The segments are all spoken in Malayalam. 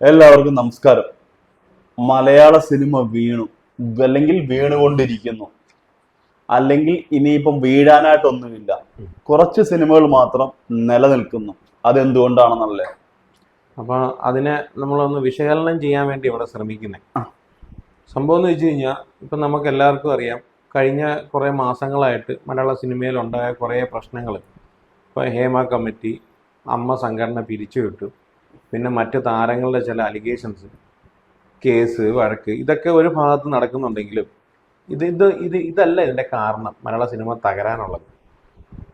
എല്ലാവർക്കും നമസ്കാരം. മലയാള സിനിമ വീണു. അല്ലെങ്കിൽ വീണുകൊണ്ടിരിക്കുന്നു. അല്ലെങ്കിൽ ഇനിയിപ്പം വീഴാനായിട്ടൊന്നുമില്ല. കുറച്ച് സിനിമകൾ മാത്രം നിലനിൽക്കുന്നു. അതെന്തുകൊണ്ടാണെന്നല്ലേ? അപ്പൊ അതിനെ നമ്മളൊന്ന് വിശകലനം ചെയ്യാൻ വേണ്ടി ഇവിടെ ശ്രമിക്കുന്നത് സംഭവം എന്ന് വെച്ച് കഴിഞ്ഞാൽ ഇപ്പൊ നമുക്ക് എല്ലാവർക്കും അറിയാം കഴിഞ്ഞ കുറേ മാസങ്ങളായിട്ട് മലയാള സിനിമയിൽ ഉണ്ടായ കുറേ പ്രശ്നങ്ങൾ ഇപ്പോൾ ഹേമ കമ്മിറ്റി അമ്മ സംഘടന പിരിച്ചുവിട്ടു. പിന്നെ മറ്റു താരങ്ങളുടെ ചില അലിഗേഷൻസ് കേസ് വഴക്ക് ഇതൊക്കെ ഒരു ഭാഗത്ത് നടക്കുന്നുണ്ടെങ്കിലും ഇത് ഇത് ഇത് ഇതല്ല ഇതിന്റെ കാരണം മലയാള സിനിമ തകരാനുള്ളത്.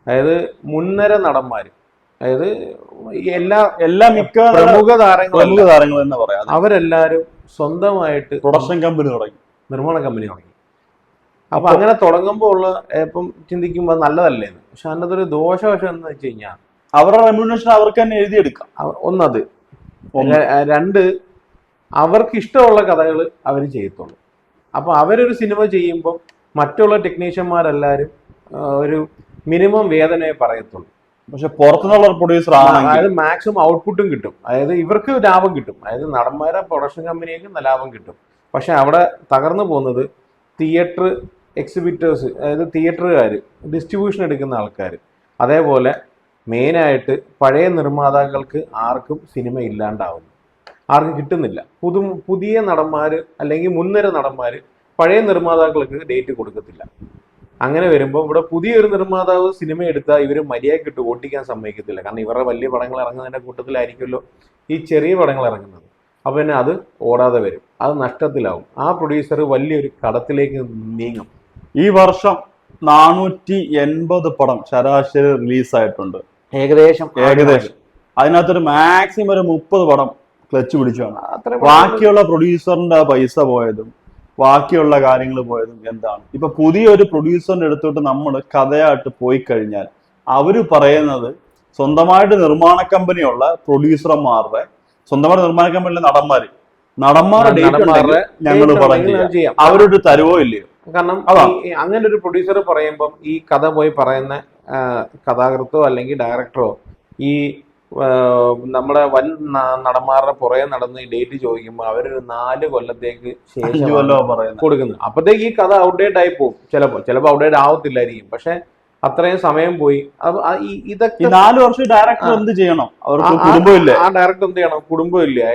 അതായത് മുൻനിര നടന്മാർ അതായത് എല്ലാ എല്ലാ മിക്ക പ്രമുഖ താരങ്ങളും താരങ്ങൾ തന്നെ പറയാം. അവരെല്ലാവരും സ്വന്തമായിട്ട് പ്രൊഡക്ഷൻ കമ്പനി തുടങ്ങി. നിർമ്മാണ കമ്പനി തുടങ്ങി. അപ്പൊ അങ്ങനെ തുടങ്ങുമ്പോൾ ഉള്ള ഇപ്പം ചിന്തിക്കുമ്പോൾ നല്ലതല്ലേ പക്ഷെ അതിനകത്തൊരു ദോഷവശം എന്ന് വെച്ച് കഴിഞ്ഞാൽ അവരുടെ റെമ്യൂണേഷൻ അവർക്ക് തന്നെ എഴുതിയെടുക്കാം. ഒന്നത്. രണ്ട് അവർക്ക് ഇഷ്ടമുള്ള കഥകൾ അവർ ചെയ്യത്തുള്ളൂ. അപ്പൊ അവരൊരു സിനിമ ചെയ്യുമ്പോൾ മറ്റുള്ള ടെക്നീഷ്യന്മാരെല്ലാരും ഒരു മിനിമം വേതനയെ പറയത്തുള്ളൂ. പക്ഷെ പുറത്തുനിന്നുള്ള പ്രൊഡ്യൂസർ അതായത് മാക്സിമം ഔട്ട്പുട്ടും കിട്ടും. അതായത് ഇവർക്ക് ലാഭം കിട്ടും. അതായത് നടന്മാരെ പ്രൊഡക്ഷൻ കമ്പനിക്ക് ലാഭം കിട്ടും. പക്ഷെ അവിടെ തകർന്നു പോകുന്നത് തിയേറ്റർ എക്സിബിറ്റേഴ്സ് അതായത് തിയേറ്ററുകാർ ഡിസ്ട്രിബ്യൂഷൻ എടുക്കുന്ന ആൾക്കാർ അതേപോലെ മെയിനായിട്ട് പഴയ നിർമ്മാതാക്കൾക്ക് ആർക്കും സിനിമ ഇല്ലാണ്ടാവുന്നു. ആർക്കും കിട്ടുന്നില്ല. പുതു പുതിയ നടന്മാർ അല്ലെങ്കിൽ മുൻനിര നടന്മാർ പഴയ നിർമ്മാതാക്കൾക്ക് ഡേറ്റ് കൊടുക്കത്തില്ല. അങ്ങനെ വരുമ്പോൾ ഇവിടെ പുതിയൊരു നിർമ്മാതാവ് സിനിമ എടുത്താൽ ഇവർ മര്യാദയ്ക്ക് ഇട്ട് ഓട്ടിക്കാൻ സമ്മതിക്കത്തില്ല. കാരണം ഇവരുടെ വലിയ പടങ്ങൾ ഇറങ്ങുന്നതിന്റെ കൂട്ടത്തിലായിരിക്കുമല്ലോ ഈ ചെറിയ പടങ്ങൾ ഇറങ്ങുന്നത്. അപ്പോൾ പിന്നെ അത് ഓടാതെ വരും. അത് നഷ്ടത്തിലാവും. ആ പ്രൊഡ്യൂസർ വലിയൊരു കടത്തിലേക്ക് നീങ്ങും. ഈ വർഷം നാനൂറ്റി എൺപത് പടം ശരാശരി റിലീസായിട്ടുണ്ട്. ഏകദേശം ഏകദേശം. അതിനകത്തൊരു മാക്സിമം ഒരു മുപ്പത് പടം ക്ലച്ച് പിടിച്ചാണ് ബാക്കിയുള്ള പ്രൊഡ്യൂസറിന്റെ പൈസ പോയതും ബാക്കിയുള്ള കാര്യങ്ങൾ പോയതും എന്താണ്? ഇപ്പൊ പുതിയൊരു പ്രൊഡ്യൂസറിന്റെ അടുത്തോട്ട് നമ്മൾ കഥയായിട്ട് പോയി കഴിഞ്ഞാൽ അവർ പറയുന്നത് സ്വന്തമായിട്ട് നിർമ്മാണ കമ്പനിയുള്ള പ്രൊഡ്യൂസർമാരുടെ സ്വന്തമായിട്ട് നിർമ്മാണ കമ്പനിയിലെ നടന്മാര്. നടന്മാരുടെ ഡേറ്റ് ഞങ്ങൾ പറഞ്ഞു അവരൊരു തരുവോ ഇല്ലയോ? കാരണം അങ്ങനെ ഒരു പ്രൊഡ്യൂസർ പറയുമ്പം ഈ കഥ പോയി പറയുന്ന കഥാകൃത്തോ അല്ലെങ്കിൽ ഡയറക്ടറോ ഈ നമ്മുടെ വൻ നടന്മാരുടെ പുറകെ നടന്ന് ഈ ഡേറ്റ് ചോദിക്കുമ്പോൾ അവരൊരു നാല് കൊല്ലത്തേക്ക് കൊടുക്കുന്നു ശേഷം കൊടുക്കുന്നു പറയുന്നത്. അപ്പത്തേക്ക് ഈ കഥ ഔട്ട്ഡേറ്റ് ആയി പോകും. ചിലപ്പോൾ ചിലപ്പോൾ ഔട്ട്ഡേറ്റ് ആവത്തില്ലായിരിക്കും. പക്ഷെ അത്രയും സമയം പോയി. ഇതൊക്കെ നാല് വർഷം ഡയറക്ടർ എന്ത് ചെയ്യണം? അവർക്ക് കുടുംബമില്ലേ ആ ഡയറക്ടർ എന്ത് ചെയ്യണം? കുടുംബമില്ലേ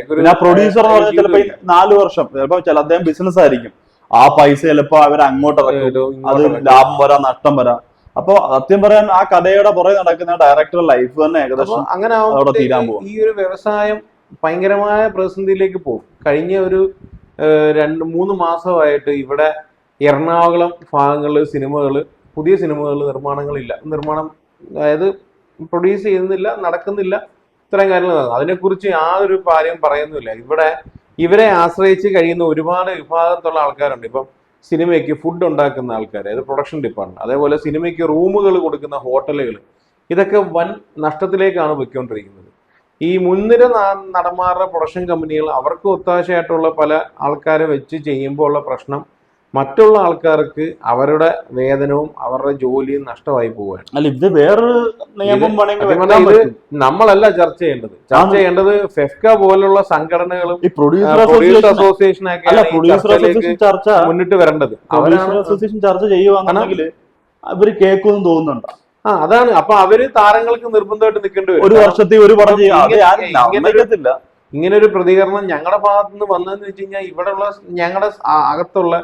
പ്രൊഡ്യൂസർ ചിലപ്പോ നാല് വർഷം. ചിലപ്പോ ചില അദ്ദേഹം ബിസിനസ് ആയിരിക്കും. ആ പൈസ ചിലപ്പോ അവർ അങ്ങോട്ട് ഇറക്കും. അത് ലാഭം വരാം നഷ്ടം വരാം. അപ്പൊ സത്യം പറയാൻ ആ കഥയുടെ പുറകെ നടക്കുന്ന ഡയറക്ടർ ലൈഫ് തന്നെ ഏകദേശം അങ്ങനെ അവിടെ തീരാൻ പോകും ഈ ഒരു വ്യവസായം ഭയങ്കരമായ പ്രതിസന്ധിയിലേക്ക് പോകും. കഴിഞ്ഞ ഒരു രണ്ട് മൂന്ന് മാസമായിട്ട് ഇവിടെ എറണാകുളം ഭാഗങ്ങളിൽ സിനിമകൾ പുതിയ സിനിമകൾ നിർമ്മാണങ്ങളില്ല. നിർമ്മാണം അതായത് പ്രൊഡ്യൂസ് ചെയ്യുന്നില്ല നടക്കുന്നില്ല ഇത്രയും കാര്യങ്ങൾ നടക്കുന്നു. അതിനെക്കുറിച്ച് ആ ഒരു കാര്യം പറയുന്നില്ല. ഇവിടെ ഇവരെ ആശ്രയിച്ച് കഴിയുന്ന ഒരുപാട് വിഭാഗത്തുള്ള ആൾക്കാരുണ്ട്. ഇപ്പം സിനിമയ്ക്ക് ഫുഡ് ഉണ്ടാക്കുന്ന ആൾക്കാർ അതായത് പ്രൊഡക്ഷൻ ഡിപ്പാർട്ട്മെന്റ് അതേപോലെ സിനിമയ്ക്ക് റൂമുകൾ കൊടുക്കുന്ന ഹോട്ടലുകൾ ഇതൊക്കെ വൻ നഷ്ടത്തിലേക്കാണ് പൊയ്ക്കൊണ്ടിരിക്കുന്നത്. ഈ മുൻനിര നടന്മാരുടെ പ്രൊഡക്ഷൻ കമ്പനികൾ അവർക്ക് ഒത്താശയായിട്ടുള്ള പല ആൾക്കാരെ വെച്ച് ചെയ്യുമ്പോൾ ഉള്ള പ്രശ്നം മറ്റുള്ള ആൾക്കാർക്ക് അവരുടെ വേതനവും അവരുടെ ജോലിയും നഷ്ടമായി പോവുകയാണ്. അല്ല ഇത് വേറൊരു നിയമം വേണമെങ്കിൽ നമ്മളല്ല ചർച്ച ചെയ്യേണ്ടത്. ചർച്ച ചെയ്യേണ്ടത് ഫെഫ്ക പോലുള്ള സംഘടനകളും ഈ പ്രൊഡ്യൂസർ അസോസിയേഷൻ ചർച്ച മുന്നിട്ട് വരേണ്ടത്. അസോസിയേഷൻ ചർച്ച ചെയ്യുവാണെങ്കിൽ അവർ കേൾക്കുമെന്ന് തോന്നുന്നുണ്ട്. ആ അതാണ്. അപ്പൊ അവർ താരങ്ങൾക്ക് നിർബന്ധമായിട്ട് നിൽക്കേണ്ടി വരും. ഒരു വർഷത്തിൽ ഒരു പറഞ്ഞില്ല ഇങ്ങനെ ഒരു പ്രതികരണം ഞങ്ങളുടെ ഭാഗത്തുനിന്ന് വന്നതെന്ന് വെച്ച് കഴിഞ്ഞാൽ ഇവിടെയുള്ള ഞങ്ങളുടെ അകത്തുള്ള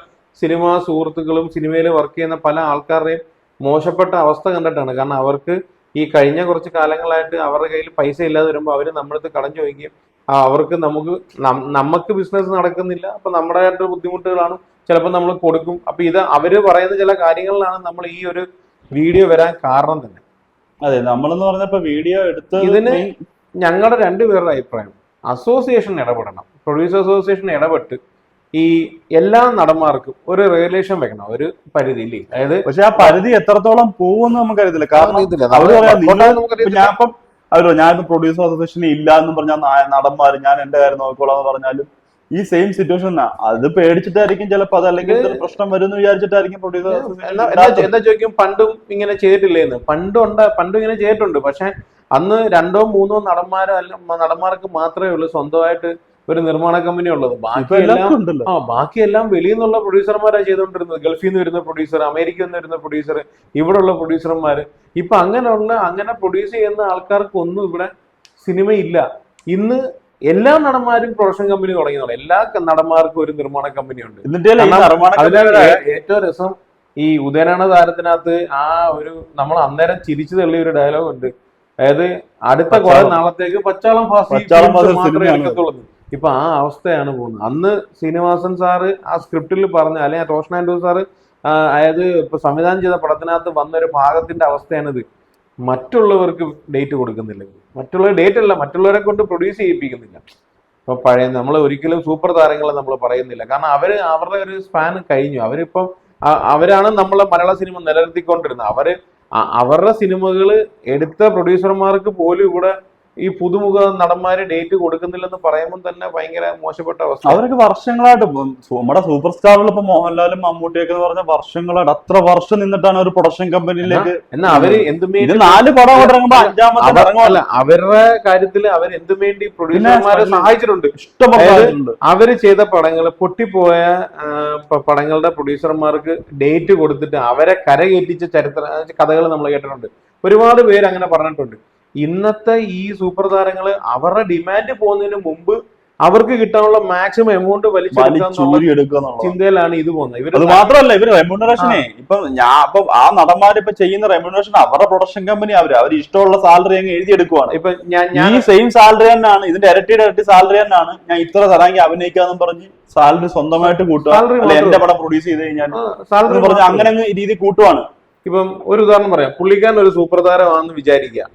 സിനിമാ സുഹൃത്തുക്കളും സിനിമയിൽ വർക്ക് ചെയ്യുന്ന പല ആൾക്കാരുടെയും മോശപ്പെട്ട അവസ്ഥ കണ്ടിട്ടാണ്. കാരണം അവർക്ക് ഈ കഴിഞ്ഞ കുറച്ച് കാലങ്ങളായിട്ട് അവരുടെ കയ്യിൽ പൈസ ഇല്ലാതെ വരുമ്പോൾ അവർ നമ്മളടുത്ത് കടം ചോദിക്കും അവർക്ക് നമുക്ക് നമുക്ക് ബിസിനസ് നടക്കുന്നില്ല. അപ്പൊ നമ്മുടെ ആയിട്ട് ബുദ്ധിമുട്ടുകളാണ് ചിലപ്പോൾ നമ്മൾ കൊടുക്കും. അപ്പൊ ഇത് അവർ പറയുന്ന ചില കാര്യങ്ങളിലാണ് നമ്മൾ ഈ ഒരു വീഡിയോ വരാൻ കാരണം തന്നെ. അതെ നമ്മളെന്ന് പറഞ്ഞപ്പോ വീഡിയോ എടുത്ത് ഇതിന് ഞങ്ങളുടെ രണ്ടുപേരുടെ അഭിപ്രായം. അസോസിയേഷൻ ഇടപെടണം. പ്രൊഡ്യൂസർ അസോസിയേഷൻ ഇടപെട്ട് ഈ എല്ലാ നടന്മാർക്കും ഒരു റെഗുലേഷൻ വെക്കണം ഒരു പരിധി ഇല്ലേ? അതായത് പക്ഷെ ആ പരിധി എത്രത്തോളം പോകുമെന്ന് കാരണം അറിയത്തില്ല. കാരണം ഞാനിപ്പം അവരോ ഞാനിപ്പോ പ്രൊഡ്യൂസർ അസോസിയേഷൻ ഇല്ല എന്ന് പറഞ്ഞാൽ നടന്മാർ ഞാൻ എന്റെ കാര്യം നോക്കിക്കോളാം എന്ന് പറഞ്ഞാലും ഈ സെയിം സിറ്റുവേഷൻ അത് പേടിച്ചിട്ടായിരിക്കും ചിലപ്പോ അതല്ലെങ്കിൽ പ്രശ്നം വരും എന്ന് വിചാരിച്ചിട്ടായിരിക്കും പ്രൊഡ്യൂസർ എന്താ ചോദിക്കും? പണ്ടും ഇങ്ങനെ ചെയ്തിട്ടില്ലേന്ന്. പണ്ടും ഉണ്ട് പണ്ടും ഇങ്ങനെ ചെയ്തിട്ടുണ്ട്. പക്ഷെ അന്ന് രണ്ടോ മൂന്നോ നടന്മാരോ അല്ല നടന്മാർക്ക് മാത്രമേ ഉള്ളൂ സ്വന്തമായിട്ട് ഒരു നിർമ്മാണ കമ്പനി ഉള്ളത്. ഇപ്പൊ ബാക്കി എല്ലാം എല്ലാവർക്കും ഉണ്ടല്ലോ. ആ ബാക്കിയെല്ലാം വെളിയിൽ നിന്നുള്ള പ്രൊഡ്യൂസർമാരാണ് ചെയ്തുകൊണ്ടിരുന്നത്. ഗൾഫിൽ നിന്ന് വരുന്ന പ്രൊഡ്യൂസർ അമേരിക്കയിൽ നിന്ന് വരുന്ന പ്രൊഡ്യൂസർ ഇവിടെയുള്ള പ്രൊഡ്യൂസർമാർ ഇപ്പൊ അങ്ങനെയുള്ള അങ്ങനെ പ്രൊഡ്യൂസ് ചെയ്യുന്ന ആൾക്കാർക്കൊന്നും ഇവിടെ സിനിമയില്ല. ഇന്ന് എല്ലാ നടന്മാരും പ്രൊഡക്ഷൻ കമ്പനി തുടങ്ങിയതാണ്. എല്ലാ നടന്മാർക്കും ഒരു നിർമ്മാണ കമ്പനി ഉണ്ട്. എന്നിട്ട് ഈ നിർമ്മാണ അതിലെ കമ്പനിയുടെ ഏ- ഏറ്റവും രസം ഈ ഉദയനാണ താരത്തിനകത്ത് ആ ഒരു നമ്മൾ അന്നേരം ചിരിച്ചു തള്ളിയ ഒരു ഡയലോഗ് ഉണ്ട്. അതായത് അടുത്ത കുറെ. നാളത്തേക്ക് പച്ചാളം ഫാസ്റ്റ് മാത്രമേ. എടുക്കത്തുള്ളൂ. ഇപ്പൊ ആ അവസ്ഥയാണ് പോകുന്നത്. അന്ന് ശ്രീനിവാസൻ സാറ് ആ സ്ക്രിപ്റ്റിൽ പറഞ്ഞ അല്ലെങ്കിൽ റോഷൻ ആൻഡ്രൂ സാറ് അതായത് ഇപ്പൊ സംവിധാനം ചെയ്ത പടത്തിനകത്ത് വന്നൊരു ഭാഗത്തിന്റെ അവസ്ഥയാണിത്. മറ്റുള്ളവർക്ക് ഡേറ്റ് കൊടുക്കുന്നില്ല. മറ്റുള്ള ഡേറ്റ് അല്ല മറ്റുള്ളവരെ കൊണ്ട് പ്രൊഡ്യൂസ് ചെയ്യിപ്പിക്കുന്നില്ല. ഇപ്പൊ പഴയ നമ്മൾ ഒരിക്കലും സൂപ്പർ താരങ്ങളെ നമ്മൾ പറയുന്നില്ല. കാരണം അവർ അവരുടെ ഒരു സ്പാൻ കഴിഞ്ഞു. അവരിപ്പം അവരാണ് നമ്മളെ മലയാള സിനിമ നിലനിർത്തിക്കൊണ്ടിരുന്നത്. അവർ അവരുടെ സിനിമകൾ എടുത്ത പ്രൊഡ്യൂസർമാർക്ക് പോലും ഇവിടെ ഈ പുതുമുഖ നടന്മാര് ഡേറ്റ് കൊടുക്കുന്നില്ലെന്ന് പറയുമ്പോൾ തന്നെ ഭയങ്കര മോശപ്പെട്ട അവസ്ഥ. അവരൊക്കെ വർഷങ്ങളായിട്ട് നമ്മുടെ സൂപ്പർ സ്റ്റാറുകൾ ഇപ്പൊ മോഹൻലാലും മമ്മൂട്ടിയൊക്കെ എന്ന് പറഞ്ഞ വർഷങ്ങളായിട്ട് അത്ര വർഷം നിന്നിട്ടാണ് ഒരു പ്രൊഡക്ഷൻ കമ്പനിയിലേക്ക് എന്നാ അവർ എന്തുമേ നാല് പടം ഇറങ്ങുമ്പോ അഞ്ചാമത്തെ ഇറങ്ങുമല്ല അല്ല അവരുടെ കാര്യത്തിൽ അവർ എന്തും വേണ്ടി പ്രൊഡ്യൂസർമാരെ സഹായിച്ചിട്ടുണ്ട്. ആയിട്ടുണ്ട്. അവർ ചെയ്ത പടങ്ങൾ പൊട്ടിപ്പോയ പടങ്ങളുടെ പ്രൊഡ്യൂസർമാർക്ക് ഡേറ്റ് കൊടുത്തിട്ട് അവരെ കരകയറ്റിച്ച ചരിത്ര കഥകൾ നമ്മൾ കേട്ടിട്ടുണ്ട്. ഒരുപാട് പേര് അങ്ങനെ പറഞ്ഞിട്ടുണ്ട്. ഇന്നത്തെ ഈ സൂപ്പർ താരങ്ങൾ അവരുടെ ഡിമാൻഡ് പോകുന്നതിന് മുമ്പ് അവർക്ക് കിട്ടാനുള്ള മാക്സിമം എമൗണ്ട് വലിച്ചെടുക്കുക ചിന്തയിലാണ് ഇത് പോകുന്നത്. അത് മാത്രമല്ല ഇവർ റെമ്യൂണറേഷനെ ഇപ്പൊ ഞാൻ ഇപ്പൊ ആ നടന്മാർ ഇപ്പൊ ചെയ്യുന്ന റെമ്യൂണറേഷൻ അവരുടെ പ്രൊഡക്ഷൻ കമ്പനി അവർ. അവർ ഇഷ്ടമുള്ള സാലറി അങ്ങ് എഴുതിയെടുക്കുവാണ്. ഇപ്പൊ ഞാൻ ഈ സെയിം സാലറി തന്നെയാണ് ഇതിന്റെ ഇരട്ടി ഇരട്ടി സാലറി തന്നെയാണ് ഞാൻ ഇത്ര തരാമെങ്കിൽ അഭിനയിക്കാന്നും പറഞ്ഞ് സാലറി സ്വന്തമായിട്ട് കൂട്ടുക. എന്റെ പടം പ്രൊഡ്യൂസ് ചെയ്ത് കഴിഞ്ഞാൽ സാലറി പറഞ്ഞ് അങ്ങനെ അങ്ങ് രീതി കൂട്ടുവാണ്. ഇപ്പം ഒരു ഉദാഹരണം പറയാം. പുള്ളിക്കാരൻ ഒരു സൂപ്പർ താരമാണെന്ന് വിചാരിക്കുക.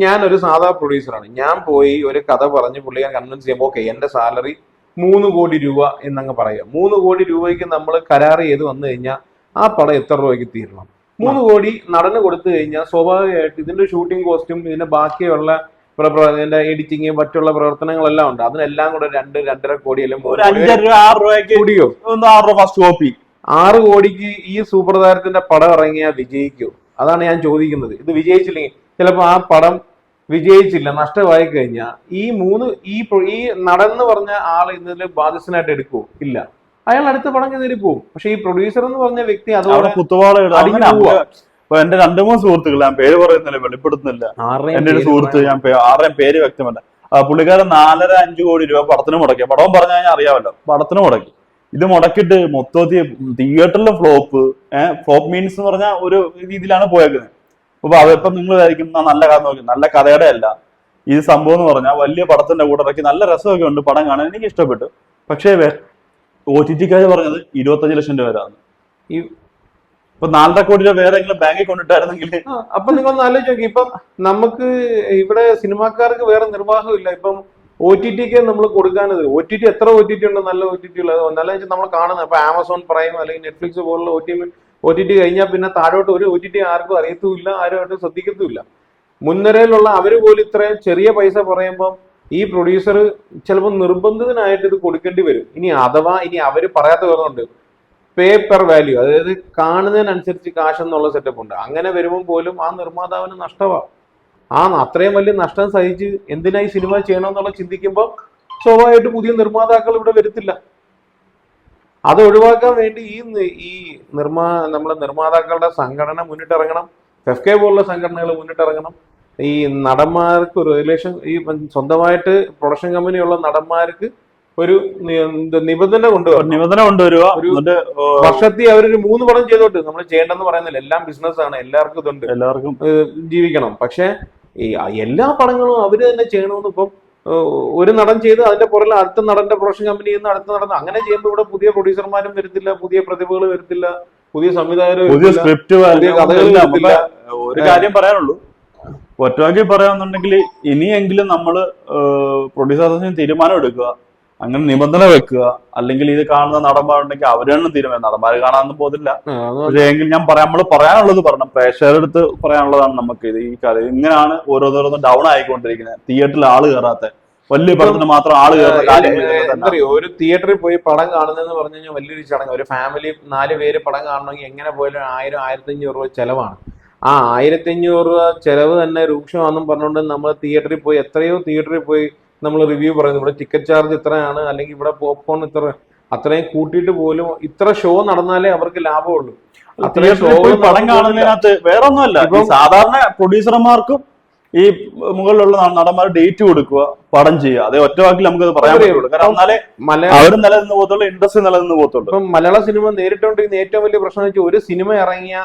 ഞാൻ ഒരു സാധാ പ്രൊഡ്യൂസറാണ് ഞാൻ പോയി ഒരു കഥ പറഞ്ഞ് പുള്ളിക്കാരൻ കൺവിൻസ് ചെയ്യുമ്പോൾ ഓക്കെ എന്റെ സാലറി മൂന്ന് കോടി രൂപ എന്നങ്ങ് പറയുക. മൂന്ന് കോടി രൂപയ്ക്ക് നമ്മൾ കരാർ ചെയ്ത് വന്നു കഴിഞ്ഞാൽ ആ പടം എത്ര രൂപയ്ക്ക് തീരണം? മൂന്ന് കോടി നടന് കൊടുത്തു കഴിഞ്ഞാൽ സ്വാഭാവികമായിട്ട് ഇതിന്റെ ഷൂട്ടിംഗ് കോസ്റ്റും ഇതിന്റെ ബാക്കിയുള്ള ഇതിന്റെ എഡിറ്റിങ് മറ്റുള്ള പ്രവർത്തനങ്ങളെല്ലാം ഉണ്ട്. അതിനെല്ലാം കൂടെ രണ്ട് രണ്ടര കോടി അല്ലെങ്കിൽ ആറ് കോടിക്ക് ഈ സൂപ്പർ താരത്തിന്റെ പടം ഇറങ്ങിയാൽ വിജയിക്കൂ. അതാണ് ഞാൻ ചോദിക്കുന്നത്. ഇത് വിജയിച്ചില്ലെങ്കിൽ ചിലപ്പോൾ ആ പടം വിജയിച്ചില്ല നഷ്ടമായി കഴിഞ്ഞാൽ ഈ മൂന്ന് ഈ ഈ നടന്ന് പറഞ്ഞ ആൾ ഇതിൽ ബാധ്യസ്ഥനായിട്ട് എടുക്കുമോ ഇല്ല. അയാൾ അടുത്ത പടം കയറി പോകും പക്ഷെ ഈ പ്രൊഡ്യൂസർ എന്ന് പറഞ്ഞ വ്യക്തി അതോടെ പോവാ. എന്റെ രണ്ടു മൂന്ന് സുഹൃത്തുക്കൾ ഞാൻ പേര് പറയുന്നില്ല വെളിപ്പെടുത്തുന്നില്ല. എന്റെ ഒരു സുഹൃത്ത് ഞാൻ ആരുടെയും പേര് വ്യക്തമല്ല. പുള്ളിക്കാരൻ നാലര അഞ്ചു കോടി രൂപ പടത്തിന് മുടക്കി. പടം പറഞ്ഞു കഴിഞ്ഞാൽ അറിയാമല്ലോ പടത്തിന് മുടക്കി. ഇത് മുടക്കിട്ട് മൊത്തത്തിൽ തിയേറ്ററിലെ ഫ്ലോപ്പ് ഫ്ലോപ്പ് മീൻസ് എന്ന് പറഞ്ഞാൽ ഒരു രീതിയിലാണ് പോയേക്കുന്നത്. അപ്പൊ അതിപ്പം നിങ്ങൾ വിചാരിക്കും "ആ, നല്ല കഥ നോക്കി നല്ല കഥയുടെ അല്ല. ഈ സംഭവം എന്ന് പറഞ്ഞാൽ വലിയ പടത്തിന്റെ കൂടെ ഇറക്കി നല്ല രസമൊക്കെ ഉണ്ട് പടം കാണാൻ എനിക്ക് ഇഷ്ടപ്പെട്ടു. പക്ഷേ ഒ ടി ടിക്കാർ പറഞ്ഞത് ഇരുപത്തഞ്ച് ലക്ഷം രൂപ വരാന്ന്. ഈ ഇപ്പൊ നാലര കോടി രൂപ വേറെ ബാങ്കിൽ കൊണ്ടിട്ടായിരുന്നെങ്കിൽ അപ്പൊ നിങ്ങൾ ഒന്ന് ആലോചിച്ച് നോക്കി. ഇപ്പം നമുക്ക് ഇവിടെ സിനിമാക്കാർക്ക് വേറെ നിർവാഹമില്ല ഇപ്പം ഒ ടി ടിക്ക് നമ്മൾ കൊടുക്കാനത് ഒ ടി ടി എത്ര ഒ ടി ടി ഉണ്ട് നല്ല ഒ ടി ടി ഉള്ളത്. നല്ല നമ്മൾ കാണുന്നത്. ഇപ്പൊ ആമസോൺ പ്രൈം അല്ലെങ്കിൽ നെറ്റ്ഫ്ലിക്സ് പോലുള്ള O T O T T കഴിഞ്ഞാൽ പിന്നെ താഴോട്ട് ഒരു ഒ ടി ടി ആർക്കും അറിയത്തുമില്ല ആരുമായിട്ട് ശ്രദ്ധിക്കത്തുമില്ല. മുൻനിരയിലുള്ള അവർ പോലും ഇത്രയും ചെറിയ പൈസ പറയുമ്പം ഈ പ്രൊഡ്യൂസർ ചിലപ്പോൾ നിർബന്ധിതനായിട്ട് ഇത് കൊടുക്കേണ്ടി വരും. ഇനി അഥവാ ഇനി അവർ പറയാത്ത വരുന്നുണ്ട് പേപ്പർ പെർ വാല്യൂ അതായത് കാണുന്നതിനനുസരിച്ച് കാശ് എന്നുള്ള സെറ്റപ്പ് ഉണ്ട്. അങ്ങനെ വരുമ്പോൾ പോലും ആ നിർമ്മാതാവിന് നഷ്ടമാണ് ആ അത്രയും വലിയ നഷ്ടം സഹിച്ച് എന്തിനായി സിനിമ ചെയ്യണമെന്നുള്ള ചിന്തിക്കുമ്പോൾ സ്വാഭാവികമായിട്ട് പുതിയ നിർമ്മാതാക്കൾ ഇവിടെ വരുത്തില്ല. അത് ഒഴിവാക്കാൻ വേണ്ടി ഈ ഈ നിർമ്മാ നമ്മുടെ നിർമ്മാതാക്കളുടെ സംഘടന മുന്നിട്ടിറങ്ങണം. എഫ് കെ പോലുള്ള സംഘടനകൾ മുന്നിട്ടിറങ്ങണം. ഈ നടന്മാർക്ക് ഒരു റിലേഷൻ ഈ സ്വന്തമായിട്ട് പ്രൊഡക്ഷൻ കമ്പനിയുള്ള നടന്മാർക്ക് ഒരു നിബന്ധന കൊണ്ടുവരും നിബന്ധന കൊണ്ടുവരിക. വർഷത്തിൽ അവരൊരു മൂന്ന് പടം ചെയ്തോട്ട്. നമ്മൾ ചെയ്യേണ്ടെന്ന് പറയുന്നില്ല. എല്ലാം ബിസിനസ് ആണ്. എല്ലാവർക്കും ഇതുണ്ട്. എല്ലാവർക്കും. ജീവിക്കണം. പക്ഷെ ഈ എല്ലാ പടങ്ങളും അവർ തന്നെ ചെയ്യണമെന്ന് ഇപ്പം ഒരു നടൻ ചെയ്ത് അതിന്റെ പുറകിൽ അടുത്ത നടന്റെ പ്രൊഡക്ഷൻ കമ്പനി നിന്ന് അടുത്ത നടൻ. അങ്ങനെ ചെയ്യുമ്പോൾ ഇവിടെ പുതിയ പ്രൊഡ്യൂസർമാരും വരത്തില്ല പുതിയ പ്രതിഭകൾ വരത്തില്ല പുതിയ സംവിധായകർ പുതിയ സ്ക്രിപ്റ്റ് ഒരു കാര്യം പറയാനുള്ളൂ. ഒറ്റവാക്കി പറയാന്നുണ്ടെങ്കിൽ ഇനിയെങ്കിലും നമ്മൾ പ്രൊഡ്യൂസർ തീരുമാനം എടുക്കുക. അങ്ങനെ നിബന്ധന വെക്കുക. അല്ലെങ്കിൽ ഇത് കാണുന്ന നടന്മാരുണ്ടെങ്കിൽ തന്നെ തീരുമാനം. നടന്മാർ കാണാനൊന്നും പോകുന്നില്ല ആ, പക്ഷേ എങ്കിൽ ഞാൻ പറയാം നമ്മൾ പറയാനുള്ളത് പറഞ്ഞു പ്രേക്ഷകരുടെ അടുത്ത് പറയാനുള്ളതാണ് നമുക്ക് ഇത് ഈ കാര്യം ഇങ്ങനെയാണ് ഓരോന്നോരോന്നും ഡൗൺ ആയിക്കൊണ്ടിരിക്കുന്നത്. തിയേറ്ററിൽ ആൾ കയറാത്ത വലിയ പടത്തിന് മാത്രം ആൾ എന്തറിയോ? ഒരു തിയേറ്ററിൽ പോയി പടം കാണുന്നതെന്ന് പറഞ്ഞു കഴിഞ്ഞാൽ വലിയൊരു ചടങ്ങ്. ഒരു ഫാമിലി നാല് പേര് പടം കാണണമെങ്കിൽ എങ്ങനെ പോയാലും ആയിരം ആയിരത്തി അഞ്ഞൂറ് രൂപ ചെലവാണ്. ആ ആയിരത്തി അഞ്ഞൂറ് രൂപ ചെലവ് തന്നെ രൂക്ഷമാണെന്നും പറഞ്ഞുകൊണ്ട് നമ്മൾ തിയേറ്ററിൽ പോയി എത്രയോ തിയേറ്ററിൽ പോയി നമ്മൾ റിവ്യൂ പറയുന്നത് ഇവിടെ ടിക്കറ്റ് ചാർജ് ഇത്രയാണ് അല്ലെങ്കിൽ ഇവിടെ പോപ്കോൺ ഇത്ര അത്രയും കൂട്ടിയിട്ട് പോലും ഇത്ര ഷോ നടന്നാലേ അവർക്ക് ലാഭമുള്ളൂ. അത്രയും ഷോ പടം കാണുന്നതിനകത്ത് വേറെ ഒന്നുമല്ല സാധാരണ പ്രൊഡ്യൂസർമാർക്കും ഈ മുകളിലുള്ള നടന്മാർ ഡേറ്റ് കൊടുക്കുക പടം ചെയ്യുക. അതേ ഒറ്റ വാക്കിൽ നമുക്ക് പറയാൻ. പറ്റുള്ളൂ. കാരണം എന്നാലേ അവർ നിലനിന്ന് പോകത്തുള്ളൂ ഇൻഡസ്ട്രി നിലനിന്ന് പോകത്തുള്ളൂ. ഇപ്പം മലയാള സിനിമ നേരിട്ടുകൊണ്ടിരിക്കുന്ന ഏറ്റവും വലിയ പ്രശ്നം വെച്ചാൽ ഒരു സിനിമ ഇറങ്ങിയ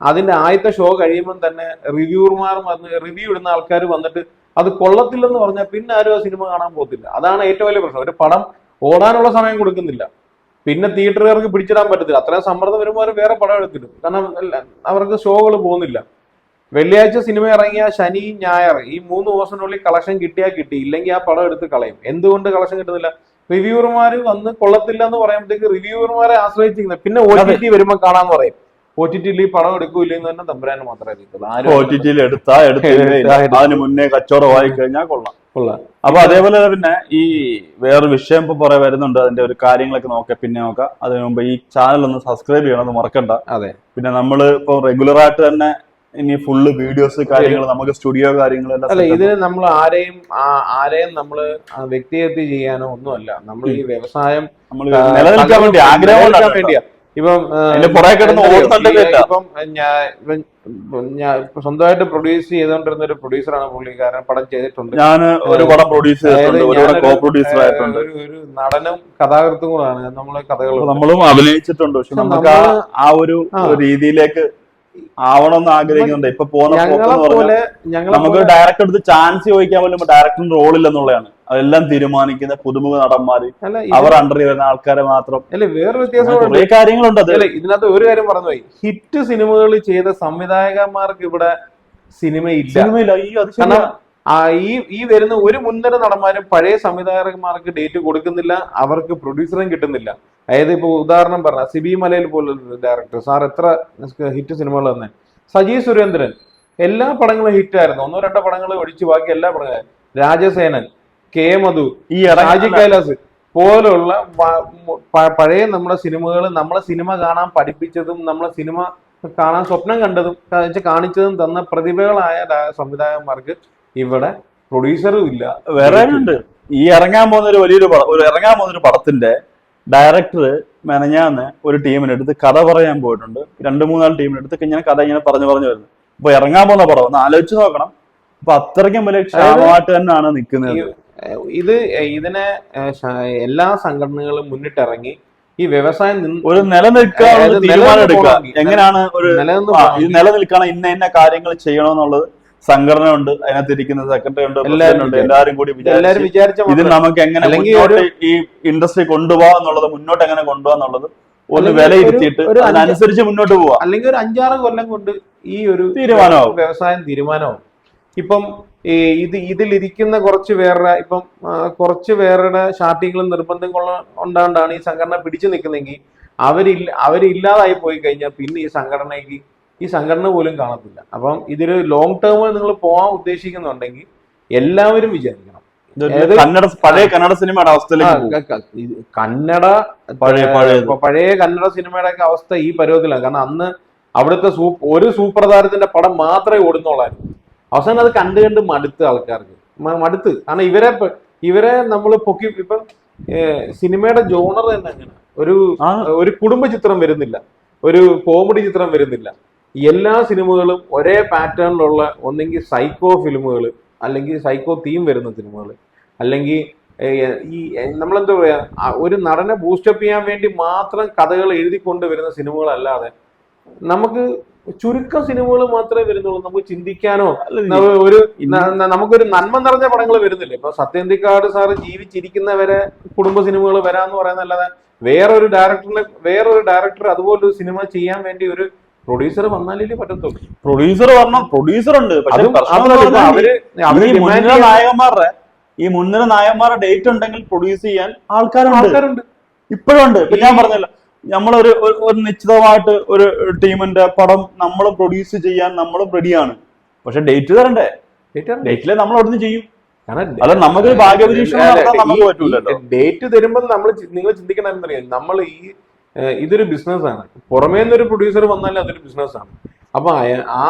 അതിന്റെ ആദ്യത്തെ ഷോ കഴിയുമ്പോൾ തന്നെ റിവ്യൂർമാർ വന്ന് റിവ്യൂ ഇടുന്ന ആൾക്കാർ വന്നിട്ട് അത് കൊള്ളത്തില്ലെന്ന് പറഞ്ഞാൽ പിന്നെ ആരും ആ സിനിമ കാണാൻ പോകത്തില്ല. അതാണ് ഏറ്റവും വലിയ പ്രശ്നം. ഒരു പടം ഓടാനുള്ള സമയം കൊടുക്കുന്നില്ല. പിന്നെ തിയേറ്ററുകാർക്ക് പിടിച്ചിടാൻ പറ്റത്തില്ല. അത്രയും സമ്മർദ്ദം വരുമ്പോൾ അവർ വേറെ പടം എടുത്തിടും. കാരണം അവർക്ക് ഷോകൾ പോകുന്നില്ല. വെള്ളിയാഴ്ച സിനിമ ഇറങ്ങിയ ശനി ഞായർ ഈ മൂന്ന് ദിവസത്തിനുള്ളിൽ കളക്ഷൻ കിട്ടിയാൽ കിട്ടി. ഇല്ലെങ്കിൽ ആ പടം എടുത്ത് കളയും. എന്തുകൊണ്ട് കളക്ഷൻ കിട്ടുന്നില്ല? റിവ്യൂവർമാർ വന്ന് കൊള്ളത്തില്ല എന്ന് പറയുമ്പോഴത്തേക്ക് റിവ്യൂവർമാരെ ആശ്രയിച്ചിരിക്കുന്നത്. പിന്നെ ഒ ടി ടി വരുമ്പോൾ കാണാന്ന് പറയും. ഒ ടി ടിയിൽ പടം എടുക്കൂലെന്ന് തന്നെ തമ്പുരാന് മാത്രമേ അറിയത്തുള്ളൂ. ഒ ടി ടിയിൽ എടുത്താ എടുത്തില്ലേ എടുത്താ, എടുത്താ. അതിന് മുന്നേ കച്ചവടമായി കഴിഞ്ഞാൽ കൊള്ളാം. കൊള്ളാം. അപ്പൊ അതേപോലെ പിന്നെ ഈ വേറെ വിഷയം ഇപ്പൊ കുറെ വരുന്നുണ്ട്. അതിന്റെ ഒരു കാര്യങ്ങളൊക്കെ നോക്കാം പിന്നെ നോക്കാം. അതിനു മുമ്പ് ഈ ചാനൽ ഒന്ന് സബ്സ്ക്രൈബ് ചെയ്യണമെന്ന് മറക്കണ്ട. അതെ. പിന്നെ നമ്മൾ ഇപ്പൊ റെഗുലർ ആയിട്ട് തന്നെ ഇനി ഫുള്ള് വീഡിയോസ് കാര്യങ്ങൾ നമുക്ക് സ്റ്റുഡിയോ കാര്യങ്ങളെല്ലാം അല്ല ഇതിന് നമ്മൾ ആരെയും ആരെയും നമ്മൾ വ്യക്തിഹത്യ ചെയ്യാനോ ഒന്നുമല്ല. നമ്മൾ ഈ വ്യവസായം നമ്മൾ നിലനിൽക്കാൻ വേണ്ടി ആഗ്രഹം വേണ്ടിയാ. ഇപ്പം ഇപ്പം ഞാൻ സ്വന്തമായിട്ട് പ്രൊഡ്യൂസ് ചെയ്തുകൊണ്ടിരുന്ന ഒരു പ്രൊഡ്യൂസറാണ് പുള്ളിക്കാരൻ പടം ചെയ്തിട്ടുണ്ട്. ഞാൻ ഒരു പടം പ്രൊഡ്യൂസ് ചെയ്തിട്ടുണ്ട്. ഒരു നടനും കഥാകൃത്തും കൂടാണ്. നമ്മളെ കഥകൾ നമ്മളും അഭിനയിച്ചിട്ടുണ്ട്. പക്ഷെ നമുക്ക് ആ ഒരു രീതിയിലേക്ക് ആവണമെന്ന് ആഗ്രഹിക്കുന്നുണ്ട്. ഇപ്പൊ പോകുന്ന നമുക്ക് ഡയറക്ടർ എടുത്ത് ചാൻസ് ചോദിക്കാൻ പോലും ഡയറക്ടറിന്റെ റോളില്ലെന്നുള്ളതാണ് അതെല്ലാം തീരുമാനിക്കുന്ന പുതുമുഖ നടന്മാര്. അവർ അണ്ടർ അണ്ടറിൽ വരുന്ന ആൾക്കാരെ മാത്രം. അല്ലെ വേറെ വ്യത്യാസം കാര്യങ്ങളുണ്ട് അല്ല ഇതിനകത്ത് ഒരു കാര്യം പറഞ്ഞു പോയി ഹിറ്റ് സിനിമകൾ ചെയ്ത സംവിധായകന്മാർക്ക് ഇവിടെ സിനിമയില്ല സിനിമയില്ല ഈ കാരണം ഈ ഈ വരുന്ന ഒരു മുൻനിര നടന്മാരും പഴയ സംവിധായകന്മാർക്ക് ഡേറ്റ് കൊടുക്കുന്നില്ല. അവർക്ക് പ്രൊഡ്യൂസറും കിട്ടുന്നില്ല. അതായത് ഇപ്പൊ ഉദാഹരണം പറഞ്ഞ സിബി മലയിൽ പോലൊരു ഡയറക്ടർ സാർ എത്ര ഹിറ്റ് സിനിമകൾ തന്നെ? സജി സുരേന്ദ്രൻ. എല്ലാ പടങ്ങളും ഹിറ്റായിരുന്നു ഒന്നോ രണ്ടോ പടങ്ങൾ ഒഴിച്ച് ബാക്കി എല്ലാ പടങ്ങളും. രാജസേനൻ. കെ മധു ഈ രാജി കൈലാസ് പോലുള്ള പഴയ നമ്മുടെ സിനിമകൾ നമ്മളെ സിനിമ കാണാൻ പഠിപ്പിച്ചതും നമ്മളെ സിനിമ കാണാൻ സ്വപ്നം കണ്ടതും കാണിച്ചതും തന്ന പ്രതിഭകളായ സംവിധായകന്മാർക്ക് ഇവിടെ പ്രൊഡ്യൂസറും ഇല്ല. വേറെ ഉണ്ട് ഈ ഇറങ്ങാൻ പോകുന്ന ഒരു വലിയൊരു പടം ഒരു ഇറങ്ങാൻ പോകുന്ന ഒരു പടത്തിന്റെ ഡയറക്ടർ മെനഞ്ഞാന്ന് ഒരു ടീമിനെടുത്ത് കഥ പറയാൻ പോയിട്ടുണ്ട്. രണ്ട് മൂന്നാൽ ടീമിനെടുത്ത് ഇങ്ങനെ കഥ ഇങ്ങനെ പറഞ്ഞു പറഞ്ഞു വരുന്നു. അപ്പൊ ഇറങ്ങാൻ പോകുന്ന പടം ഒന്ന് ആലോചിച്ച് നോക്കണം. അപ്പൊ അത്രയ്ക്കും വലിയ ക്ഷാമമായിട്ട് തന്നെയാണ് നിൽക്കുന്നത്. ഇത് ഇതിനെ എല്ലാ സംഘടനകളും മുന്നിട്ടിറങ്ങി ഈ വ്യവസായം ഒരു എടുക്കുക എങ്ങനെയാണ് ഒരു നിലനിൽക്കണം ഇന്ന ഇന്ന കാര്യങ്ങൾ ചെയ്യണമെന്നുള്ളത് സംഘടന ഉണ്ട് അതിനകത്ത് ഇരിക്കുന്ന സെക്രട്ടറി ഉണ്ട് ഉണ്ട് എല്ലാവരും കൂടി എല്ലാരും വിചാരിച്ച് ഇത് നമുക്ക് എങ്ങനെ അല്ലെങ്കിൽ ഈ ഇൻഡസ്ട്രി കൊണ്ടുപോകാം എന്നുള്ളത് മുന്നോട്ട് എങ്ങനെ കൊണ്ടുപോകാന്നുള്ളത് ഒന്ന് വിലയിരുത്തിയിട്ട് അതിനനുസരിച്ച് മുന്നോട്ട് പോവാം. അല്ലെങ്കിൽ ഒരു അഞ്ചാറ് കൊല്ലം കൊണ്ട് ഈ ഒരു തീരുമാനമാവും. വ്യവസായം തീരുമാനമാവും. ഇപ്പം ഇത് ഇതിലിരിക്കുന്ന കുറച്ച് പേരുടെ ഇപ്പം കുറച്ച് പേരുടെ ഷാർട്ടികളും നിർബന്ധങ്ങളും ഉണ്ടാണ്ടാണ് ഈ സംഘടന പിടിച്ചു നിൽക്കുന്നതെങ്കിൽ അവരില്ല അവരില്ലാതായി പോയി കഴിഞ്ഞാൽ പിന്നെ ഈ സംഘടനയ്ക്ക് ഈ സംഘടന പോലും കാണത്തില്ല. അപ്പം ഇതൊരു ലോങ് ടേമിൽ നിങ്ങൾ പോകാൻ ഉദ്ദേശിക്കുന്നുണ്ടെങ്കിൽ എല്ലാവരും വിചാരിക്കണം. കന്നഡ പഴയ കന്നഡ സിനിമയുടെ അവസ്ഥയിലേക്ക് കന്നഡ പഴയ പഴയ കന്നഡ സിനിമയുടെ ഒക്കെ അവസ്ഥ ഈ പരുവത്തിലാണ്. കാരണം അന്ന് അവിടുത്തെ സൂ ഒരു സൂപ്പർ താരത്തിന്റെ പടം മാത്രമേ ഓടുന്നുള്ളായിരുന്നു. അവസാനം അത് കണ്ട് കണ്ട് മടുത്ത് ആൾക്കാർക്ക്. മടുത്ത്. കാരണം ഇവരെ ഇവരെ നമ്മൾ പൊക്കി ഇപ്പം സിനിമയുടെ ജോണർ തന്നെ അങ്ങനെ. ഒരു ഒരു കുടുംബ ചിത്രം വരുന്നില്ല. ഒരു കോമഡി ചിത്രം വരുന്നില്ല. എല്ലാ സിനിമകളും ഒരേ പാറ്റേണിലുള്ള ഒന്നെങ്കിൽ സൈക്കോ ഫിലിമുകൾ അല്ലെങ്കിൽ സൈക്കോ തീം വരുന്ന സിനിമകൾ അല്ലെങ്കിൽ ഈ നമ്മളെന്താ പറയാ ഒരു നടനെ ബൂസ്റ്റപ്പ് ചെയ്യാൻ വേണ്ടി മാത്രം കഥകൾ എഴുതിക്കൊണ്ട് വരുന്ന സിനിമകളല്ലാതെ നമുക്ക് ചുരുക്കം സിനിമകൾ മാത്രമേ വരുന്നുള്ളൂ. നമുക്ക് ചിന്തിക്കാനോ ഒരു നമുക്കൊരു നന്മ നിറഞ്ഞ പടങ്ങൾ വരുന്നില്ല? ഇപ്പൊ സത്യന്തിക്കാട് സാറ് ജീവിച്ചിരിക്കുന്നവരെ കുടുംബ സിനിമകൾ വരാന്ന് പറയുന്നല്ലാതെ വേറൊരു ഡയറക്ടറിനെ വേറൊരു ഡയറക്ടർ അതുപോലൊരു സിനിമ ചെയ്യാൻ വേണ്ടി ഒരു പ്രൊഡ്യൂസർ വന്നാലേ പറ്റത്തുള്ളൂ. പ്രൊഡ്യൂസർ വരണം. പ്രൊഡ്യൂസർ ഉണ്ട്. നായകന്മാരുടെ ഈ മുൻനിര നായകന്മാരുടെ ഡേറ്റ് ഉണ്ടെങ്കിൽ പ്രൊഡ്യൂസ് ചെയ്യാൻ ആൾക്കാരുണ്ട്. ആൾക്കാരുണ്ട്. ഇപ്പോഴും ഉണ്ട്. ഞാൻ പറഞ്ഞല്ലോ നമ്മളൊരു ഒരു- നിശ്ചിതമായിട്ട് ഒരു ടീമിന്റെ പടം നമ്മൾ പ്രൊഡ്യൂസ് ചെയ്യാൻ നമ്മൾ റെഡിയാണ് പക്ഷെ ഡേറ്റ് തരണ്ടേ? ഡേറ്റിലെ നമ്മൾ അവിടുന്ന് ചെയ്യും. അല്ല നമുക്ക് ഭാഗ്യപരീക്ഷണം ഡേറ്റ് തരുമ്പോൾ നമ്മൾ നിങ്ങൾ ചിന്തിക്കണം എന്നറിയാം നമ്മൾ ഈ ഇതൊരു ഇതൊരു ബിസിനസ്സാണ് പുറമേ നിന്നൊരു പ്രൊഡ്യൂസർ വന്നാൽ അതൊരു ബിസിനസ്സാണ് അപ്പൊ ആ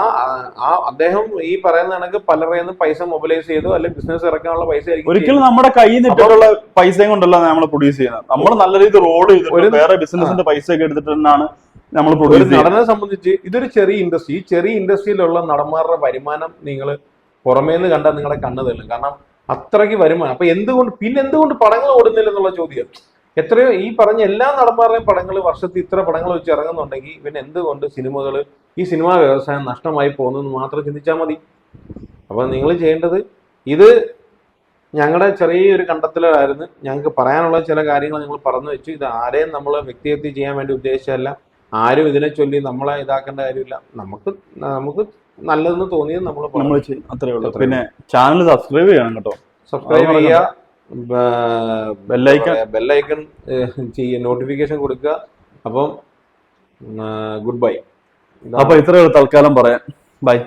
ആ- അദ്ദേഹം ഈ പറയുന്ന കണക്ക് പലരുടെ നിന്ന് പൈസ മൊബിലൈസ് ചെയ്തു അല്ലെങ്കിൽ ബിസിനസ് ഇറക്കാനുള്ള പൈസ ഒരിക്കലും നമ്മുടെ കയ്യിൽ നിന്നിട്ടുള്ള പൈസയും കൊണ്ടല്ല നമ്മൾ പ്രൊഡ്യൂസ് ചെയ്യുന്നത്. നമ്മൾ നല്ല രീതിയിൽ റോഡ് ചെയ്തിട്ട് വേറെ ബിസിനസിന്റെ പൈസ ഒക്കെ എടുത്തിട്ട് തന്നെയാണ് നമ്മൾ പ്രൊഡ്യൂസ് ചെയ്യുന്നത്. നടനെ സംബന്ധിച്ച് ഇതൊരു ചെറിയ ഇൻഡസ്ട്രി ഈ ചെറിയ ഇൻഡസ്ട്രിയിലുള്ള നടന്മാരുടെ വരുമാനം നിങ്ങൾ പുറമേ നിന്ന് കണ്ടാൽ നിങ്ങളുടെ കണ്ണു തള്ളും. കാരണം അത്രയ്ക്ക് വരുമാനം. അപ്പൊ എന്തുകൊണ്ട് പിന്നെ എന്തുകൊണ്ട് പടങ്ങൾ ഓടുന്നില്ല എന്നുള്ള ചോദ്യം? എത്രയോ ഈ പറഞ്ഞ എല്ലാ നടന്മാരുടെയും പടങ്ങൾ വർഷത്തിൽ ഇത്ര പടങ്ങൾ വെച്ച് ഇറങ്ങുന്നുണ്ടെങ്കിൽ പിന്നെ എന്തുകൊണ്ട് സിനിമകൾ ഈ സിനിമാ വ്യവസായം നഷ്ടമായി പോകുന്നെന്ന് മാത്രം ചിന്തിച്ചാൽ മതി. അപ്പൊ നിങ്ങൾ ചെയ്യേണ്ടത് ഇത് ഞങ്ങളുടെ ചെറിയൊരു കണ്ടെത്തലായിരുന്നു. ഞങ്ങൾക്ക് പറയാനുള്ള ചില കാര്യങ്ങൾ ഞങ്ങൾ പറഞ്ഞു വെച്ചു. ഇത് ആരെയും നമ്മൾ വ്യക്തിഹത്യ ചെയ്യാൻ വേണ്ടി ഉദ്ദേശിച്ചല്ല ആരും ഇതിനെ ചൊല്ലി നമ്മളെ ഇതാക്കേണ്ട കാര്യമില്ല. നമുക്ക് നമുക്ക് നല്ലതെന്ന് തോന്നിയത് നമ്മൾ നമ്മൾ ചെയ്യും. അത്രേ ഉള്ളൂ. പിന്നെ ചാനൽ സബ്സ്ക്രൈബ് ചെയ്യണം കേട്ടോ. സബ്സ്ക്രൈബ് ചെയ്യുക. Bell-icon. ബെല്ലൈക്കൺ. ചെയ്യുക നോട്ടിഫിക്കേഷൻ കൊടുക്കുക. അപ്പം ഗുഡ് ബൈ. അപ്പൊ ഇത്രയുള്ള തൽക്കാലം പറയാം. ബൈ.